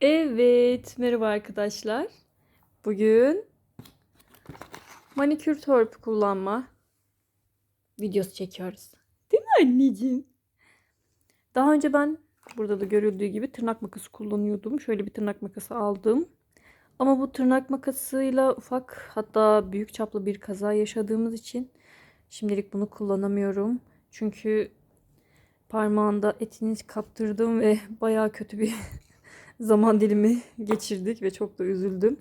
Evet, merhaba arkadaşlar. Bugün manikür törpü kullanma videosu çekiyoruz. Değil mi anneciğim? Daha önce ben burada da görüldüğü gibi tırnak makası kullanıyordum. Şöyle bir tırnak makası aldım. Ama bu tırnak makasıyla ufak hatta büyük çaplı bir kaza yaşadığımız için şimdilik bunu kullanamıyorum. Çünkü parmağında etini kaptırdım ve bayağı kötü bir zaman dilimi geçirdik ve çok da üzüldüm.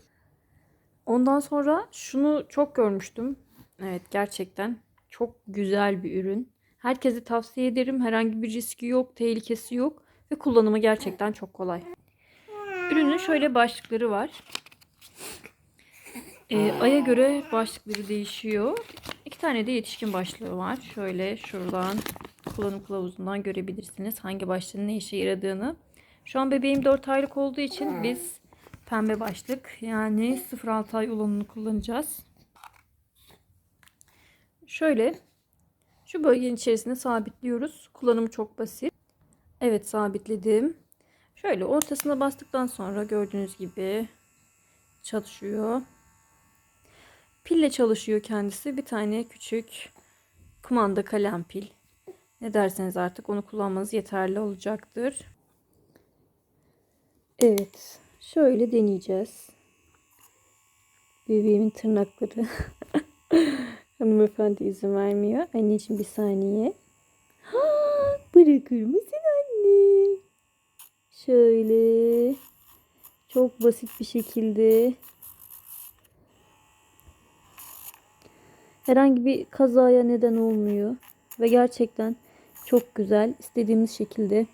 Ondan sonra şunu çok görmüştüm. Evet gerçekten çok güzel bir ürün. Herkese tavsiye ederim. Herhangi bir riski yok, tehlikesi yok ve kullanımı gerçekten çok kolay. Ürünün şöyle başlıkları var. Ee, aya göre başlıkları değişiyor. İki tane de yetişkin başlığı var. Şöyle şuradan kullanım kılavuzundan görebilirsiniz hangi başlığın ne işe yaradığını. Şu an bebeğim 4 aylık olduğu için biz pembe başlık yani 0-6 ay olanını kullanacağız. Şöyle şu bölgenin içerisine sabitliyoruz. Kullanımı çok basit. Evet sabitledim. Şöyle ortasına bastıktan sonra gördüğünüz gibi çalışıyor. Pille çalışıyor kendisi. Bir tane küçük kumanda kalem pil. Ne derseniz artık onu kullanmanız yeterli olacaktır. Evet. Şöyle deneyeceğiz. Bebeğimin tırnakları. Hanımefendi izin vermiyor. Anneciğim bir saniye. Ha, bırakır mısın anne? Şöyle. Çok basit bir şekilde. Herhangi bir kazaya neden olmuyor. Ve gerçekten çok güzel. istediğimiz şekilde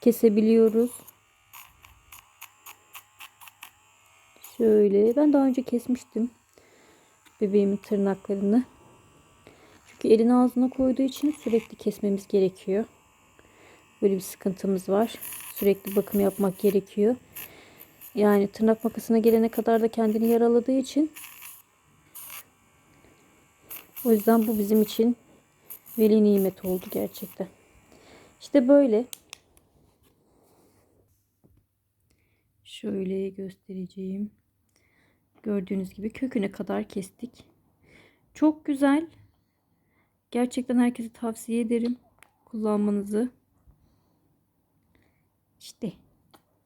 kesebiliyoruz. Şöyle. Ben daha önce kesmiştim. Bebeğimin tırnaklarını. Çünkü elini ağzına koyduğu için sürekli kesmemiz gerekiyor. Böyle bir sıkıntımız var. Sürekli bakım yapmak gerekiyor. Yani tırnak makasına gelene kadar da kendini yaraladığı için o yüzden bu bizim için veli nimet oldu gerçekten. İşte böyle. Şöyle göstereceğim. Gördüğünüz gibi köküne kadar kestik. Çok güzel. Gerçekten herkese tavsiye ederim kullanmanızı. İşte